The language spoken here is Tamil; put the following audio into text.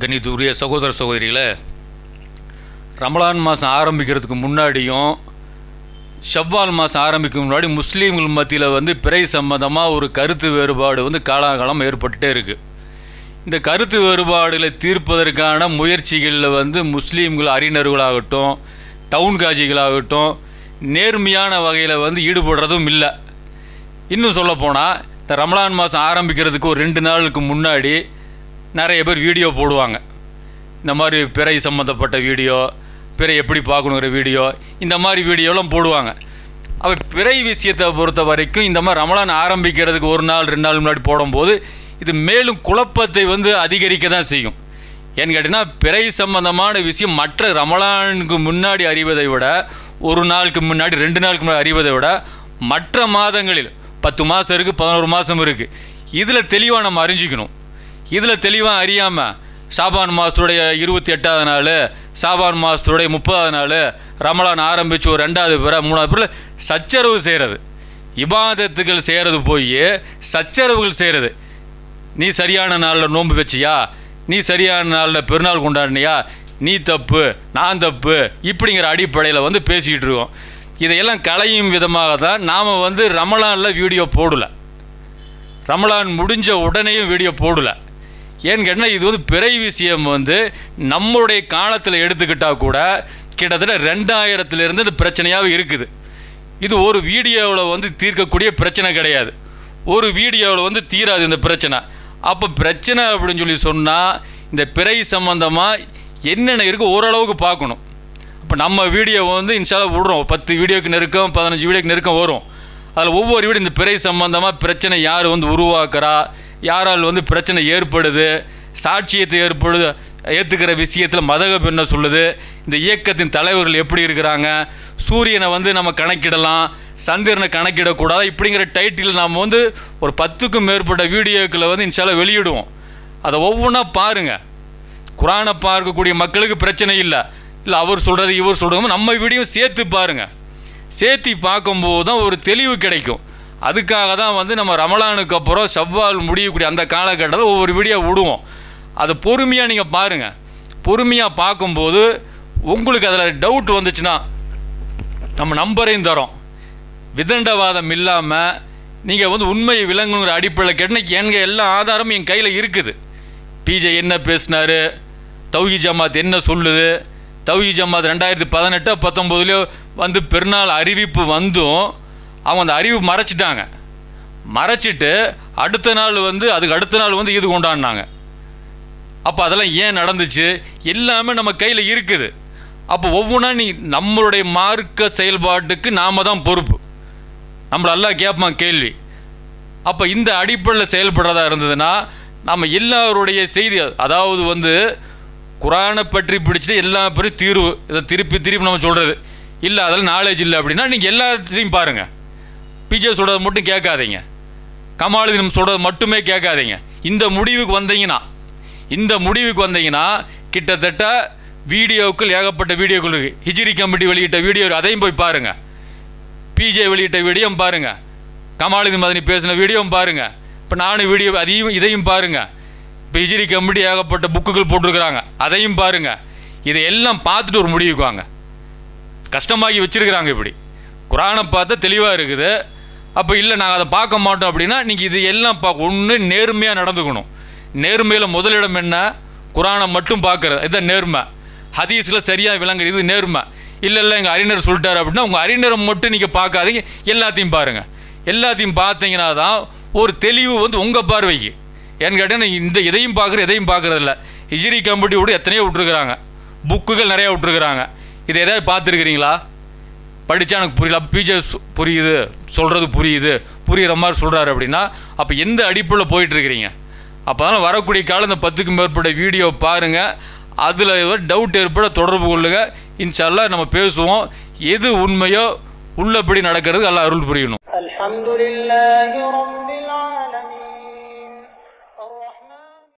கணிதூரிய சகோதர சகோதரிகளே ரமலான் மாதம் ஆரம்பிக்கிறதுக்கு முன்னாடியும் ஷவ்வால் மாதம் ஆரம்பிக்கும் முன்னாடி முஸ்லீம்கள் மத்தியில் வந்து பிறை சம்பந்தமாக ஒரு கருத்து வேறுபாடு வந்து காலாகாலம் ஏற்பட்டுட்டே இருக்குது இந்த கருத்து வேறுபாடுகளை தீர்ப்பதற்கான முயற்சிகளில் வந்து முஸ்லீம்கள் அறிஞர்களாகட்டும் டவுன் காஜிகளாகட்டும் நேர்மையான வகையில் வந்து ஈடுபடுறதும் இல்லை. இன்னும் சொல்லப்போனால் இந்த ரமலான் மாதம் ஆரம்பிக்கிறதுக்கு ஒரு ரெண்டு நாளுக்கு முன்னாடி நிறைய பேர் வீடியோ போடுவாங்க. இந்த மாதிரி பிறை சம்மந்தப்பட்ட வீடியோ பிறை எப்படி பார்க்கணுங்கிற வீடியோ இந்த மாதிரி வீடியோலாம் போடுவாங்க. அப்போ பிறை விஷயத்தை பொறுத்த வரைக்கும் இந்த மாதிரி ரமலான் ஆரம்பிக்கிறதுக்கு ஒரு நாள் ரெண்டு நாள் முன்னாடி போடும்போது இது மேலும் குழப்பத்தை வந்து அதிகரிக்க தான் செய்யும். ஏன்னு கேட்டிங்கன்னா பிறை சம்பந்தமான விஷயம் மற்ற ரமலானுக்கு முன்னாடி அறிவதை விட ஒரு நாளுக்கு முன்னாடி ரெண்டு நாளுக்கு முன்னாடி அறிவதை விட மற்ற மாதங்களில் பத்து மாதம் இருக்குது பதினோரு மாதம் இருக்குது இதில் தெளிவாக நம்ம அறிஞ்சிக்கணும். இதில் தெளிவாக அறியாமல் சாபான் மாதத்துடைய இருபத்தி எட்டாவது நாள் சாபான் மாதத்துடைய முப்பதாவது நாள் ரமலான் ஆரம்பித்து ஒரு ரெண்டாவது பிற மூணாவது பிற சச்சரவு செய்கிறது இபாதத்துகள் செய்கிறது போய் சச்சரவுகள் செய்கிறது நீ சரியான நாளில் நோன்பு வச்சியா? நீ சரியான நாளில் பெருநாள் கொண்டாடினியா? நீ தப்பு நான் தப்பு இப்படிங்கிற அடிப்படையில் வந்து பேசிக்கிட்டு இருக்கோம். இதையெல்லாம் களையும் விதமாக தான் நாம் வந்து ரமலானில் வீடியோ போடலை. ரமலான் முடிஞ்ச உடனேயும் வீடியோ போடல. ஏன்னு கேட்டால் இது வந்து பிறை விஷயம் வந்து நம்மளுடைய காலத்தில் எடுத்துக்கிட்டால் கூட கிட்டத்தட்ட ரெண்டாயிரத்துலேருந்து இந்த பிரச்சனையாக இருக்குது. இது ஒரு வீடியோவில் வந்து தீர்க்கக்கூடிய பிரச்சனை கிடையாது. ஒரு வீடியோவில் வந்து தீராது இந்த பிரச்சனை. அப்போ பிரச்சனை அப்படின்னு சொல்லி சொன்னால் இந்த பிறை சம்மந்தமாக என்னென்ன இருக்குது ஓரளவுக்கு பார்க்கணும். இப்போ நம்ம வீடியோ வந்து இன்ஷாலாக விடுறோம். பத்து வீடியோக்கு நெருக்கம் பதினஞ்சு வீடியோக்கு நெருக்கம் வரும். அதில் ஒவ்வொரு வீடு இந்த பிறை சம்பந்தமாக பிரச்சனை யார் வந்து உருவாக்குறா யாரால் வந்து பிரச்சனை ஏற்படுது சாட்சியத்தை ஏற்படுது ஏற்றுக்கிற விஷயத்தில் மதகப் என்ன சொல்லுது இந்த இயக்கத்தின் தலைவர்கள் எப்படி இருக்கிறாங்க சூரியனை வந்து நம்ம கணக்கிடலாம் சந்திரனை கணக்கிடக்கூடாது இப்படிங்கிற டைட்டில் நாம் வந்து ஒரு பத்துக்கும் மேற்பட்ட வீடியோக்களை வந்து இன்ஷால வெளியிடுவோம். அதை ஒவ்வொன்றா பாருங்கள் குரானை பார்க்கக்கூடிய மக்களுக்கு பிரச்சனை இல்லை. இல்லை அவர் சொல்கிறது இவர் சொல்கிறது நம்ம வீடியும் சேர்த்து பாருங்கள் சேர்த்து பார்க்கும்போது தான் ஒரு தெளிவு கிடைக்கும். அதுக்காக தான் வந்து நம்ம ரமலானுக்கு அப்புறம் செவ்வால் முடியக்கூடிய அந்த காலகட்டத்தில் ஒவ்வொரு வீடியோ விடுவோம். அதை பொறுமையாக நீங்கள் பாருங்கள் பொறுமையாக பார்க்கும்போது உங்களுக்கு அதில் டவுட் வந்துச்சுன்னா நம்ம நம்பரையும் தரோம். விதண்டவாதம் இல்லாமல் நீங்கள் வந்து உண்மையை விளங்குங்கிற அடிப்படையில் கேட்டால் எங்க எல்லா ஆதாரமும் என் கையில் இருக்குது. பிஜே என்ன பேசினார்? தௌஹி ஜமாத் என்ன சொல்லுது? தவி ஜமாத் ரெண்டாயிரத்தி பதினெட்டு பத்தொம்போதுலேயோ வந்து பெருநாள் அறிவிப்பு வந்தும் அவங்க அந்த அறிவிப்பு மறைச்சிட்டாங்க. மறைச்சிட்டு அடுத்த நாள் வந்து அதுக்கு அடுத்த நாள் வந்து இது கொண்டாடினாங்க. அப்போ அதெல்லாம் ஏன் நடந்துச்சு? எல்லாமே நம்ம கையில் இருக்குது. அப்போ ஒவ்வொன்றா நீ நம்மளுடைய மார்க்க செயல்பாட்டுக்கு நாம தான் பொறுப்பு. நம்மள எல்லாம் கேட்பான் கேள்வி. அப்போ இந்த அடிப்படையில் செயல்படுறதா இருந்ததுன்னா நம்ம எல்லாருடைய செய்தி அதாவது வந்து குரானை பற்றி பிடிச்சது எல்லா பேரும் தீர்வு. இதை திருப்பி திருப்பி நம்ம சொல்கிறது இல்லை அதில் நாலேஜ் இல்லை அப்படின்னா நீங்கள் எல்லாத்தையும் பாருங்கள் பிஜே சொல்கிறது மட்டும் கேட்காதீங்க. கமாலுதீன் சொல்கிறது மட்டுமே கேட்காதீங்க. இந்த முடிவுக்கு வந்தீங்கன்னா இந்த முடிவுக்கு வந்தீங்கன்னா கிட்டத்தட்ட வீடியோக்கள் ஏகப்பட்ட வீடியோக்கள் இருக்குது ஹிஜ்ரி கமிட்டி வெளியிட்ட வீடியோ அதையும் போய் பாருங்கள் பிஜே வெளியிட்ட வீடியோவும் பாருங்கள் கமாலுதீன் மதனி பேசின வீடியோவும் பாருங்கள் இப்போ நானும் வீடியோ அதையும் இதையும் பாருங்கள் இப்போ ஹிஜ்ரி கமிட்டி ஏகப்பட்ட புக்குகள் போட்டிருக்கிறாங்க. அதையும் பாருங்கள் இதை எல்லாம் பார்த்துட்டு ஒரு முடிவுக்கு வாங்க. கஷ்டமாகி வச்சிருக்கிறாங்க இப்படி. குரானை பார்த்தா தெளிவாக இருக்குது. அப்போ இல்லை நாங்கள் அதை பார்க்க மாட்டோம் அப்படின்னா நீங்கள் இது எல்லாம் பா ஒன்று நேர்மையாக நடந்துக்கணும். நேர்மையில் முதலிடம் என்ன? குரானை மட்டும் பார்க்குறது. இதுதான் நேர்மை. ஹதீஸில் சரியாக விளங்குறது இது நேர்மை. இல்லை இல்லை எங்கள் அறிஞர் சொல்லிட்டாரு அப்படின்னா உங்கள் அறிஞரை மட்டும் நீங்கள் பார்க்காதீங்க. எல்லாத்தையும் பாருங்கள் எல்லாத்தையும் பார்த்தீங்கன்னா தான் ஒரு தெளிவு வந்து உங்கள் பார்வைக்கு. ஏன்னு கேட்டால் இந்த இதையும் பார்க்குற எதையும் பார்க்குறதில்ல. ஹிஜிரி கம்பெனியோடு எத்தனையோ விட்டுருக்குறாங்க. புக்குகள் நிறையா விட்டுருக்குறாங்க. இதை எதாவது பார்த்துருக்குறீங்களா? படித்தா எனக்கு புரியல. அப்போ பிஜே புரியுது. சொல்கிறது புரியுது. புரிகிற மாதிரி சொல்கிறாரு அப்படின்னா அப்போ எந்த அடிப்பில் போயிட்டுருக்கிறீங்க? அப்போ அதனால் வரக்கூடிய காலம் இந்த பத்துக்கும் மேற்பட்ட வீடியோ பாருங்கள் அதில் டவுட் ஏற்பட தொடர்பு கொள்ளுங்கள் இன்ஷால்லா நம்ம பேசுவோம். எது உண்மையோ உள்ளபடி நடக்கிறது எல்லாம் அருள் புரியணும்.